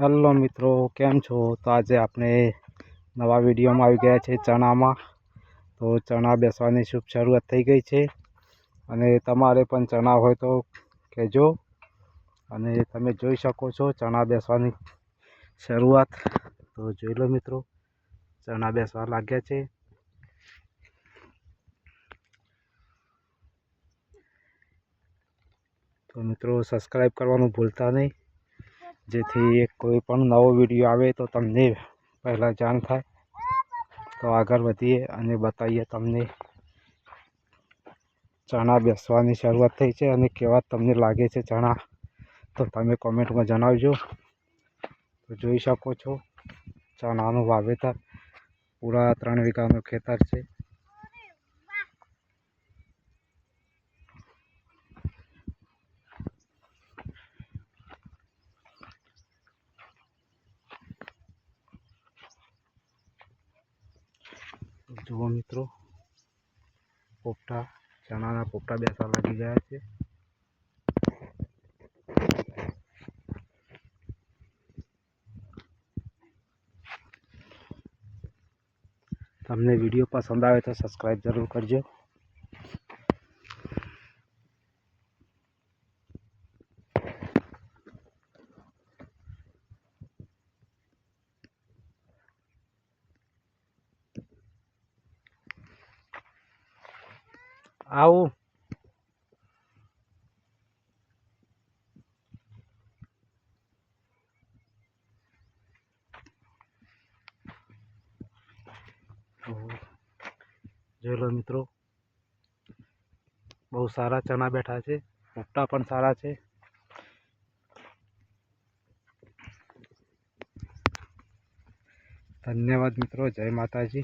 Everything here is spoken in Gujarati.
હેલો મિત્રો, કેમ છો? તો આજે આપણે નવા વિડીયોમાં આવી ગયા છે ચણામાં. તો ચણા બેસવાની શુભ શરૂઆત થઈ ગઈ છે. અને તમારે પણ ચણા હોય તો કહેજો. અને તમે જોઈ શકો છો ચણા બેસવાની શરૂઆત. તો જોઈ લો મિત્રો, ચણા બેસવા લાગ્યા છે. તો મિત્રો સબસ્ક્રાઈબ કરવાનું ભૂલતા નહીં. જેથી કોઈ પણ નવો વીડિયો આવે તો તમને પહેલાં જાણ થાય. તો આગળ વધીએ અને બતાવીએ તમને ચણા બેસવાની શરૂઆત થઈ છે અને કેવા તમને લાગે છે ચણા. તો તમે કોમેન્ટમાં જણાવજો. તો જોઈ શકો છો, ચણાનું વાવેતર પૂરા ત્રણ વીઘાનું ખેતર છે. જુઓ મિત્રો, પોપટા, ચણાના પોપટા બેસવા લાગી ગયા છે. તમને વીડિયો પસંદ આવે તો સબસ્ક્રાઈબ જરૂર કરજો. આવું. જોઈ લો મિત્રો, બહુ સારા ચણા બેઠા છે પોપટા પણ સારા છે. ધન્યવાદ મિત્રો, જય માતાજી.